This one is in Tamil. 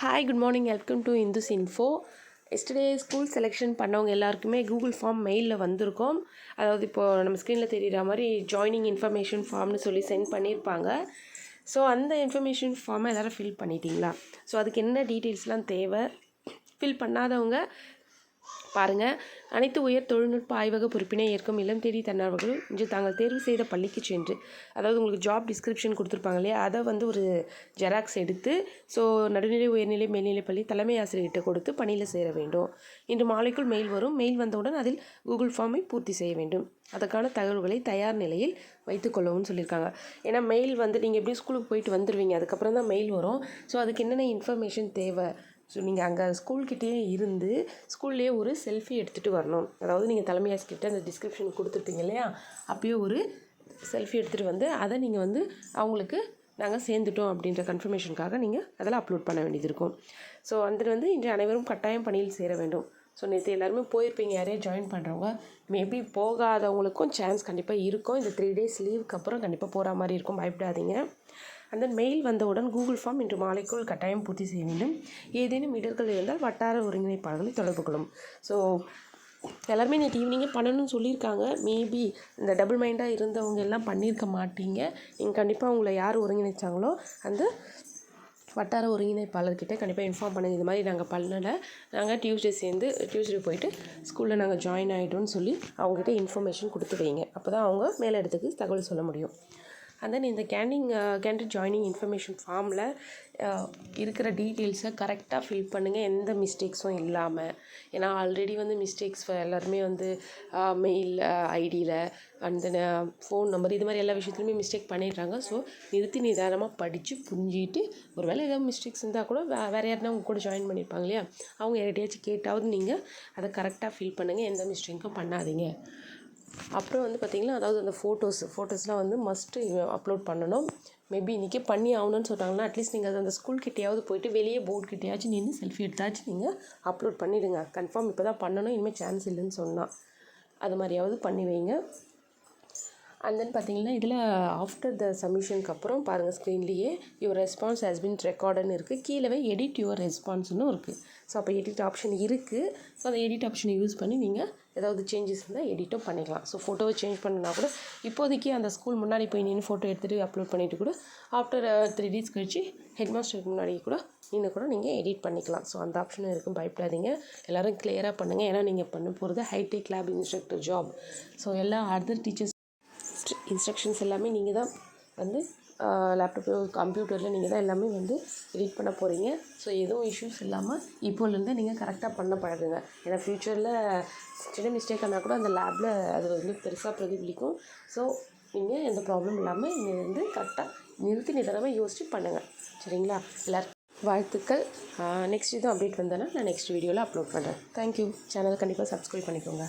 Hi good morning welcome to Indus info yesterday school selection பண்ணவங்க எல்லாருக்குமே கூகுள் ஃபார்ம் மெயிலில் வந்திருக்கோம். அதாவது இப்போது நம்ம ஸ்க்ரீனில் தெரிகிற மாதிரி ஜாயினிங் இன்ஃபர்மேஷன் ஃபார்ம்னு சொல்லி சென்ட் பண்ணியிருப்பாங்க ஸோ அந்த இன்ஃபர்மேஷன் ஃபார்மை எல்லோரும் ஃபில் பண்ணிட்டீங்களா? ஸோ அதுக்கு என்ன டீட்டெயில்ஸ்லாம் தேவை? ஃபில் பண்ணாதவங்க பாருங்கள் அனைத்து உயர் தொழில்நுட்ப ஆய்வக பொறுப்பினை ஏற்கும் இளம் தேடி தன்னார்வர்கள் இன்று தாங்கள் தேர்வு செய்த பள்ளிக்கு சென்று அதாவது உங்களுக்கு ஜாப் டிஸ்கிரிப்ஷன் கொடுத்துருப்பாங்க இல்லையா? அதை வந்து ஒரு ஜெராக்ஸ் எடுத்து ஸோ நடுநிலை உயர்நிலை மேல்நிலை பள்ளி தலைமை ஆசிரியர்கிட்ட கொடுத்து பணியில் சேர வேண்டும். இன்று மாலைக்குள் மெயில் வரும். மெயில் வந்தவுடன் அதில் கூகுள் ஃபார்மை பூர்த்தி செய்ய வேண்டும். அதற்கான தகவல்களை தயார் நிலையில் வைத்துக்கொள்ளவும் சொல்லியிருக்காங்க. ஏன்னா மெயில் வந்து நீங்கள் எப்படி ஸ்கூலுக்கு போயிட்டு வந்துடுவீங்க அதுக்கப்புறம் தான் மெயில் வரும். ஸோ அதுக்கு என்னென்ன இன்ஃபர்மேஷன் தேவை? ஸோ நீங்கள் அங்கே ஸ்கூல்கிட்டேயே இருந்து ஸ்கூல்லேயே ஒரு செல்ஃபி எடுத்துகிட்டு வரணும். அதாவது நீங்கள் தலைமை ஆசிரியர்கிட்ட அந்த டிஸ்கிரிப்ஷன் கொடுத்துருப்பீங்க இல்லையா? அப்போயே ஒரு செல்ஃபி எடுத்துகிட்டு வந்து அதை நீங்கள் வந்து அவங்களுக்கு நாங்கள் சேர்ந்துட்டோம் அப்படின்ற கன்ஃபர்மேஷனுக்காக நீங்கள் அதில் அப்லோட் பண்ண வேண்டியது இருக்கும். ஸோ அந்த வந்து இன்று அனைவரும் கட்டாயம் பணியில் சேர வேண்டும். ஸோ நேற்று எல்லாருமே போயிருப்பீங்க. யாரையும் ஜாயின் பண்ணுறவங்க மேபி போகாதவங்களுக்கும் சான்ஸ் கண்டிப்பாக இருக்கும். இந்த த்ரீ டேஸ் லீவுக்கு அப்புறம் கண்டிப்பாக போகிற மாதிரி இருக்கும். பயப்படாதீங்க. அந்த மெயில் வந்தவுடன் கூகுள் ஃபார்ம் இன்று மாலைக்குள் கட்டாயம் பூர்த்தி செய்ய வேண்டும். ஏதேனும் இடர்கள் இருந்தால் வட்டார ஒருங்கிணைப்பாளர்களை தொடர்பு கொள்ளும். ஸோ எல்லாருமே நேற்று ஈவினிங்கே பண்ணணும்னு சொல்லியிருக்காங்க. மேபி இந்த டபுள் மைண்டாக இருந்தவங்க எல்லாம் பண்ணியிருக்க மாட்டீங்க. நீங்கள் கண்டிப்பாக உங்களை யார் ஒருங்கிணைச்சாங்களோ அந்த வட்டார ஒருங்கிணைப்பாளர்கிட்ட கண்டிப்பாக இன்ஃபார்ம் பண்ணுங்கள் இது மாதிரி நாங்கள் பண்ணலை. நாங்கள் டியூஸ்டே சேர்ந்து டியூஸ்டே போயிட்டு ஸ்கூலில் நாங்கள் ஜாயின் ஆகிட்டோம்னு சொல்லி அவங்ககிட்ட இன்ஃபர்மேஷன் கொடுத்து வைங்க. அப்போ தான் அவங்க மேலே இடத்துக்கு தகவல் சொல்ல முடியும். அண்ட் தென் இந்த கேண்டிங் கேண்டிட் ஜாயினிங் இன்ஃபர்மேஷன் ஃபார்மில் இருக்கிற டீட்டெயில்ஸை கரெக்டாக ஃபில் பண்ணுங்கள் எந்த மிஸ்டேக்ஸும் இல்லாமல் ஏன்னா ஆல்ரெடி வந்து மிஸ்டேக்ஸ் எல்லாருமே வந்து மெயில் ஐடியில் அண்ட் தென் ஃபோன் நம்பர் இது மாதிரி எல்லா விஷயத்துலையுமே மிஸ்டேக் பண்ணிடுறாங்க. ஸோ நிறுத்தி நிதானமாக படித்து புரிஞ்சிட்டு ஒரு வேளை ஏதாவது மிஸ்டேக்ஸ் இருந்தால் கூட வே வேறு யாருனா உங்கள் கூட ஜாயின் பண்ணியிருப்பாங்க இல்லையா? அவங்க யார்கிட்டயாச்சும் கேட்டாவது நீங்கள் அதை கரெக்டாக ஃபில் பண்ணுங்கள் எந்த மிஸ்டேக்கும் பண்ணாதீங்க. அப்புறம் வந்து பார்த்திங்கன்னா அதாவது அந்த ஃபோட்டோஸ் ஃபோட்டோஸ்லாம் வந்து மஸ்ட்டு அப்லோட் பண்ணணும். மேபி இன்றைக்கே பண்ணி ஆகணும்னு சொல்கிறாங்கன்னா அட்லீஸ்ட் நீங்கள் அது அந்த ஸ்கூல் கிட்டேயாவது போயிட்டு வெளியே போர்ட் கிட்டேயாச்சும் நின்று செல்ஃபி எடுத்தாச்சும் நீங்கள் அப்லோட் பண்ணிவிடுங்க கன்ஃபார்ம் இப்போ தான் பண்ணணும் இனிமேல் சான்ஸ் இல்லைன்னு சொன்னால் அது மாதிரியாவது பண்ணி வைங்க. அண்ட் தென் பார்த்தீங்கன்னா இதில் ஆஃப்டர் த சப்மிஷனுக்கு அப்புறம் பாருங்கள் ஸ்க்ரீன்லேயே யுவர் ரெஸ்பான்ஸ் ஹஸ் பின் ரெக்கார்டுன்னு இருக்குது கீழே எடிட் யுவர் ரெஸ்பான்ஸ்னு இருக்குது ஸோ அப்போ எடிட் ஆப்ஷன் இருக்குது ஸோ அந்த எடிட் ஆப்ஷனை யூஸ் பண்ணி நீங்கள் ஏதாவது சேஞ்சஸ் இருந்தால் எடிட்டும் பண்ணிக்கலாம். ஸோ ஃபோட்டோவை சேஞ்ச் பண்ணனா கூட இப்போதைக்கு அந்த ஸ்கூல் முன்னாடி போய் நின்று ஃபோட்டோ எடுத்துகிட்டு அப்லோட் பண்ணிவிட்டு கூட ஆஃப்டர் த்ரீ டேஸ் கழிச்சு ஹெட் மாஸ்டருக்கு முன்னாடி கூட நின்று கூட நீங்கள் எடிட் பண்ணிக்கலாம். ஸோ அந்த ஆப்ஷனும் இருக்கும். பயப்படாதீங்க. எல்லோரும் கிளியராக பண்ணுங்கள் ஏன்னா நீங்கள் பண்ண போகிறது hi-tech lab instructor job so எல்லா அதர் டீச்சர்ஸ் இன்ஸ்ட்ரக்ஷன்ஸ் எல்லாமே நீங்கள் தான் வந்து லேப்டாப்பு கம்ப்யூட்டரில் நீங்கள் தான் எல்லாமே வந்து ரீட் பண்ண போகிறீங்க ஸோ எதுவும் இஷ்யூஸ் இல்லாமல் இப்போலேருந்து நீங்கள் கரெக்டாக பண்ண பழகுங்க. ஏன்னா ஃப்யூச்சரில் சின்ன மிஸ்டேக் ஆனால் கூட அந்த லேபில் அது வந்து பெருசாக பிரதிபலிக்கும். ஸோ நீங்கள் எந்த ப்ராப்ளம் இல்லாமல் நீங்கள் வந்து கரெக்டாக நிறுத்தி நிதானமாக யோசித்து பண்ணுங்கள் சரிங்களா? எல்லாருக்கும் வாழ்த்துக்கள். நெக்ஸ்ட் இதுவும் அப்டேட் வந்தேன்னா நான் நெக்ஸ்ட் வீடியோவில் அப்லோட் பண்ணுறேன் தேங்க்யூ சேனலை கண்டிப்பாக சப்ஸ்கிரைப் பண்ணிக்கோங்க.